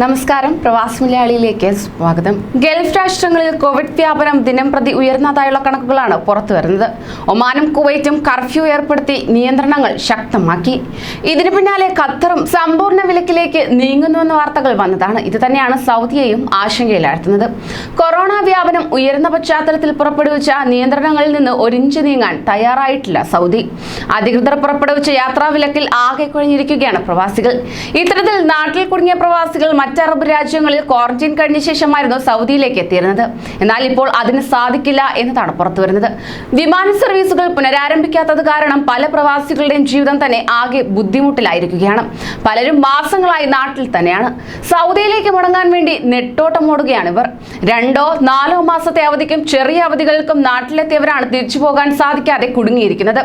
നമസ്കാരം. പ്രവാസി മലയാളിയിലേക്ക് സ്വാഗതം. ഗൾഫ് രാഷ്ട്രങ്ങളിൽ കോവിഡ് വ്യാപനം ദിനം പ്രതി ഉയർന്നതായുള്ള കണക്കുകളാണ് പുറത്തുവരുന്നത് ഒമാനും കുവൈറ്റും കർഫ്യൂ ഏർപ്പെടുത്തി നിയന്ത്രണങ്ങൾ ശക്തമാക്കി. ഇതിനു പിന്നാലെ ഖത്തറും സമ്പൂർണ വിലക്കിലേക്ക് നീങ്ങുന്നുവെന്ന വാർത്തകൾ വന്നതാണ്. ഇത് തന്നെയാണ് സൗദിയെയും ആശങ്കയിലാഴ്ത്തുന്നത്. കൊറോണ വ്യാപനം ഉയർന്ന പശ്ചാത്തലത്തിൽ പുറപ്പെടുവിച്ച നിയന്ത്രണങ്ങളിൽ നിന്ന് ഒരിഞ്ച് നീങ്ങാൻ തയ്യാറായിട്ടില്ല സൗദി. അധികൃതർ പുറപ്പെടുവിച്ച യാത്രാ വിലക്കിൽ ആകെ കുഴഞ്ഞിരിക്കുകയാണ് പ്രവാസികൾ. ഇത്തരത്തിൽ നാട്ടിൽ കുടുങ്ങിയ പ്രവാസികൾ അറബ് രാജ്യങ്ങളിൽ ക്വാറന്റൈൻ കഴിഞ്ഞ ശേഷമായിരുന്നു സൗദിയിലേക്ക് എത്തിയിരുന്നത്. എന്നാൽ ഇപ്പോൾ അതിന് സാധിക്കില്ല എന്നതാണ് പുറത്തുവരുന്നത് വിമാന സർവീസുകൾ പുനരാരംഭിക്കാത്തത് കാരണം പല പ്രവാസികളുടെയും ജീവിതം തന്നെ ആകെ ബുദ്ധിമുട്ടിലായിരിക്കുകയാണ്. പലരും മാസങ്ങളായി നാട്ടിൽ തന്നെയാണ്. സൗദിയിലേക്ക് മടങ്ങാൻ വേണ്ടി നെട്ടോട്ടമോടുകയാണ് ഇവർ. രണ്ടോ നാലോ മാസത്തെ അവധിക്കും ചെറിയ അവധികൾക്കും നാട്ടിലെത്തിയവരാണ് തിരിച്ചു പോകാൻ സാധിക്കാതെ കുടുങ്ങിയിരിക്കുന്നത്.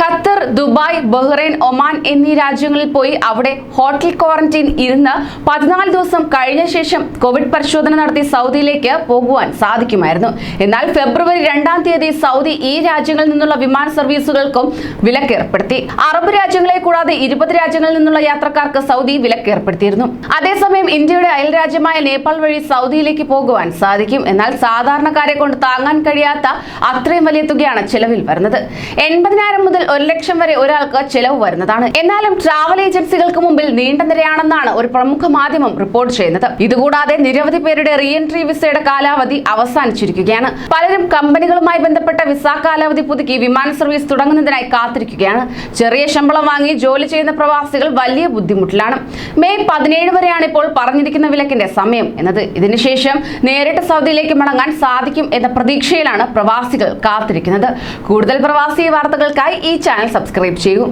ഖത്തർ ദുബായ് ബഹ്റൈൻ ഒമാൻ എന്നീ രാജ്യങ്ങളിൽ പോയി അവിടെ ഹോട്ടൽ ക്വാറന്റൈൻ ഇരുന്ന് പതിനാല് ദിവസം കഴിഞ്ഞ ശേഷം കോവിഡ് പരിശോധന നടത്തി സൗദിയിലേക്ക് പോകുവാൻ സാധിക്കുമായിരുന്നു. എന്നാൽ ഫെബ്രുവരി രണ്ടാം തീയതി സൗദി ഈ രാജ്യങ്ങളിൽ നിന്നുള്ള വിമാന സർവീസുകൾക്കും വിലക്ക് ഏർപ്പെടുത്തി അറബ് രാജ്യങ്ങളെ കൂടാതെ ഇരുപത് രാജ്യങ്ങളിൽ നിന്നുള്ള യാത്രക്കാർക്ക് സൗദി വിലക്ക് ഏർപ്പെടുത്തിയിരുന്നു അതേസമയം ഇന്ത്യയുടെ അയൽ രാജ്യമായ നേപ്പാൾ വഴി സൗദിയിലേക്ക് പോകുവാൻ സാധിക്കും. എന്നാൽ സാധാരണക്കാരെ കൊണ്ട് താങ്ങാൻ കഴിയാത്ത അത്രയും വലിയ തുകയാണ് ചെലവിൽ വരുന്നത്. എൺപതിനായിരം മുതൽ ഒരു ലക്ഷം വരെ ഒരാൾക്ക് ചെലവ് വരുന്നതാണ്. എന്നാലും ട്രാവൽ ഏജൻസികൾക്ക് മുമ്പിൽ നീണ്ട നിരയാണെന്നാണ് ഒരു പ്രമുഖ മാധ്യമം റിപ്പോർട്ട് ചെയ്യുന്നത്. ഇതുകൂടാതെ നിരവധി പേരുടെ റീ എൻട്രി വിസയുടെ കാലാവധി അവസാനിച്ചിരിക്കുകയാണ്. പലരും കമ്പനികളുമായി ബന്ധപ്പെട്ട വിസ കാലാവധി പുതുക്കി വിമാന സർവീസ് തുടങ്ങുന്നതിനായി കാത്തിരിക്കുകയാണ്. ചെറിയ ശമ്പളം വാങ്ങി ജോലി ചെയ്യുന്ന പ്രവാസികൾ വലിയ ബുദ്ധിമുട്ടിലാണ്. മെയ് പതിനേഴ് വരെയാണ് ഇപ്പോൾ പറഞ്ഞിരിക്കുന്ന വിലക്കിന്റെ സമയം എന്നത്. ഇതിനുശേഷം നേരിട്ട് സൗദിയിലേക്ക് മടങ്ങാൻ സാധിക്കും എന്ന പ്രതീക്ഷയിലാണ് പ്രവാസികൾ കാത്തിരിക്കുന്നത്. കൂടുതൽ പ്രവാസി വാർത്തകൾക്കായി ഈ ചാനൽ സബ്സ്ക്രൈബ് ചെയ്യൂ.